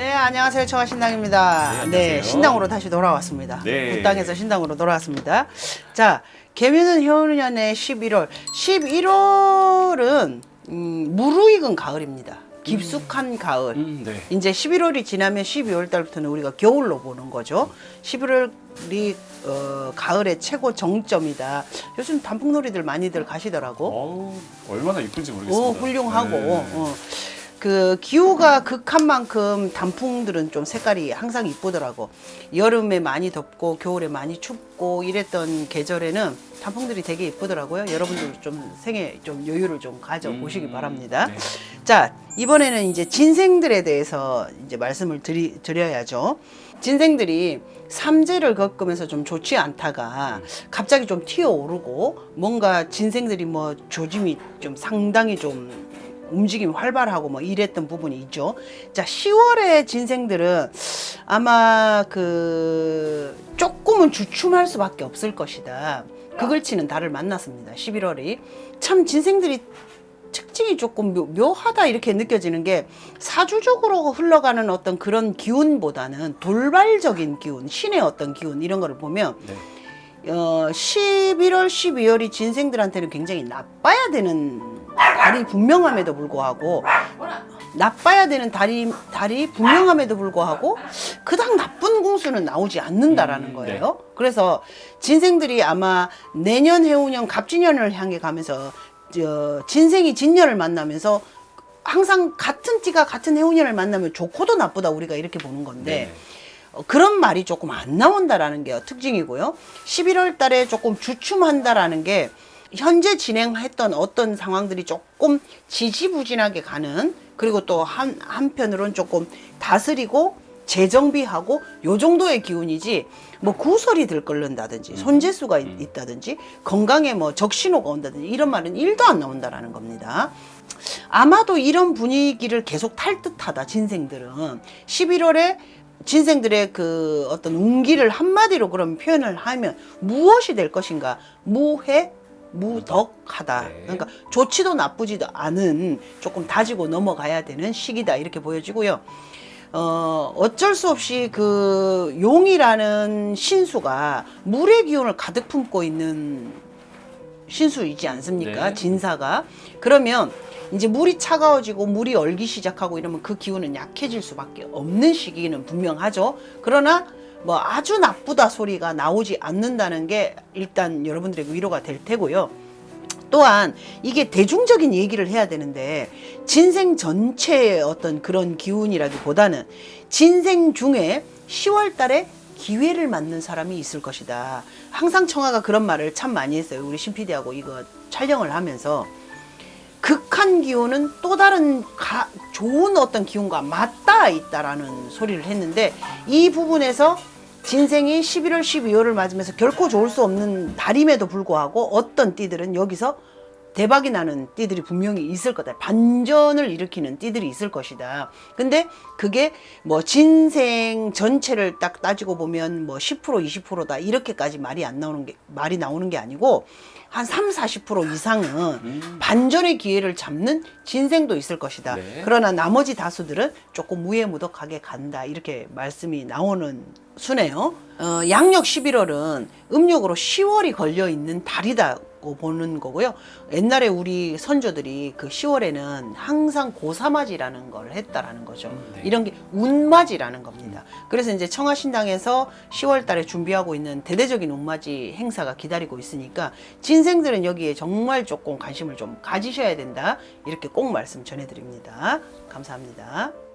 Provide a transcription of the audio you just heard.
안녕하세요. 청아신당입니다. 네, 네, 안녕하세요. 신당으로 다시 돌아왔습니다. 네. 북당에서 신당으로 돌아왔습니다. 자, 개묘는 효년의 11월. 11월은 음, 무르익은 가을입니다. 깊숙한 가을. 음, 네. 이제 11월이 지나면 12월 달부터는 우리가 겨울로 보는 거죠. 11월이 어, 가을의 최고 정점이다. 요즘 단풍놀이들 많이들 가시더라고. 어우, 얼마나 이쁜지 모르겠습니다. 오, 훌륭하고. 네. 어. 그 기후가 극한 만큼 단풍들은 좀 색깔이 항상 이쁘더라고. 여름에 많이 덥고 겨울에 많이 춥고 이랬던 계절에는 단풍들이 되게 이쁘더라고요. 여러분들 좀 생에 좀 여유를 좀 가져 보시기 음, 바랍니다. 네. 자, 이번에는 이제 진생들에 대해서 이제 말씀을 드리, 드려야죠. 진생들이 삼재를 겪으면서 좀 좋지 않다가 갑자기 좀 튀어오르고 뭔가 진생들이 뭐 조짐이 좀 상당히 좀 움직임이 활발하고 뭐 이랬던 부분이 있죠. 자, 10월의 진생들은 아마 그 조금은 주춤할 수밖에 없을 것이다. 그걸 치는 달을 만났습니다. 11월이. 참 진생들이 특징이 조금 묘, 묘하다 이렇게 느껴지는 게 사주적으로 흘러가는 어떤 그런 기운보다는 돌발적인 기운, 신의 어떤 기운 이런 거를 보면 네. 어, 11월, 12월이 진생들한테는 굉장히 나빠야 되는 달이 분명함에도 불구하고 나빠야 되는 달이, 달이 분명함에도 불구하고 그닥 나쁜 공수는 나오지 않는다라는 음, 거예요. 그래서 진생들이 아마 내년 해운년 갑진년을 향해 가면서 저 진생이 진년을 만나면서 항상 같은 띠가 같은 해운년을 만나면 좋고도 나쁘다 우리가 이렇게 보는 건데 네. 어, 그런 말이 조금 안 나온다라는 게 특징이고요. 11월 달에 조금 주춤한다라는 게 현재 진행했던 어떤 상황들이 조금 지지부진하게 가는 그리고 또 한, 한편으로는 조금 다스리고 재정비하고 요 정도의 기운이지 뭐 구설이 들끓는다든지 손재수가 있- 있다든지 건강에 뭐 적신호가 온다든지 이런 말은 일도 안 나온다라는 겁니다. 아마도 이런 분위기를 계속 탈 듯하다 진생들은. 11월에 진생들의 그 어떤 운기를 한마디로 그런 표현을 하면 무엇이 될 것인가? 무해 무덕하다 네. 그러니까 좋지도 나쁘지도 않은 조금 다지고 넘어가야 되는 시기다 이렇게 보여지고요 어 어쩔 수 없이 그 용이라는 신수가 물의 기운을 가득 품고 있는 신수이지 않습니까? 네. 진사가. 그러면 이제 물이 차가워지고 물이 얼기 시작하고 이러면 그 기운은 약해질 수밖에 없는 시기는 분명하죠. 그러나 뭐 아주 나쁘다 소리가 나오지 않는다는 게 일단 여러분들에게 위로가 될 테고요. 또한 이게 대중적인 얘기를 해야 되는데 진생 전체의 어떤 그런 기운이라기보다는 진생 중에 10월 달에 기회를 맞는 사람이 있을 것이다. 항상 청아가 그런 말을 참 많이 했어요. 우리 신 PD하고 이거 촬영을 하면서 극한 기운은 또 다른 가- 좋은 어떤 기운과 맞닿아 있다라는 소리를 했는데 이 부분에서 진생이 11월, 12월을 맞으면서 결코 좋을 수 없는 달임에도 불구하고 어떤 띠들은 여기서 대박이 나는 띠들이 분명히 있을 거다. 반전을 일으키는 띠들이 있을 것이다. 근데 그게 뭐 진생 전체를 딱 따지고 보면 뭐 10% 20%다. 이렇게까지 말이 안 나오는 게 말이 나오는 게 아니고 한 3, 40% 이상은 음. 반전의 기회를 잡는 진생도 있을 것이다. 네. 그러나 나머지 다수들은 조금 무해무덕하게 간다. 이렇게 말씀이 나오는 수네요. 어, 양력 11월은 음력으로 10월이 걸려 있는 달이다 고 보는 거고요. 옛날에 우리 선조들이 그 10월에는 항상 고사맞이라는 걸 했다라는 거죠. 네. 이런 게 운맞이라는 겁니다. 그래서 이제 청하신당에서 10월 달에 준비하고 있는 대대적인 운맞이 행사가 기다리고 있으니까 진생들은 여기에 정말 조금 관심을 좀 가지셔야 된다. 이렇게 꼭 말씀 전해드립니다. 감사합니다.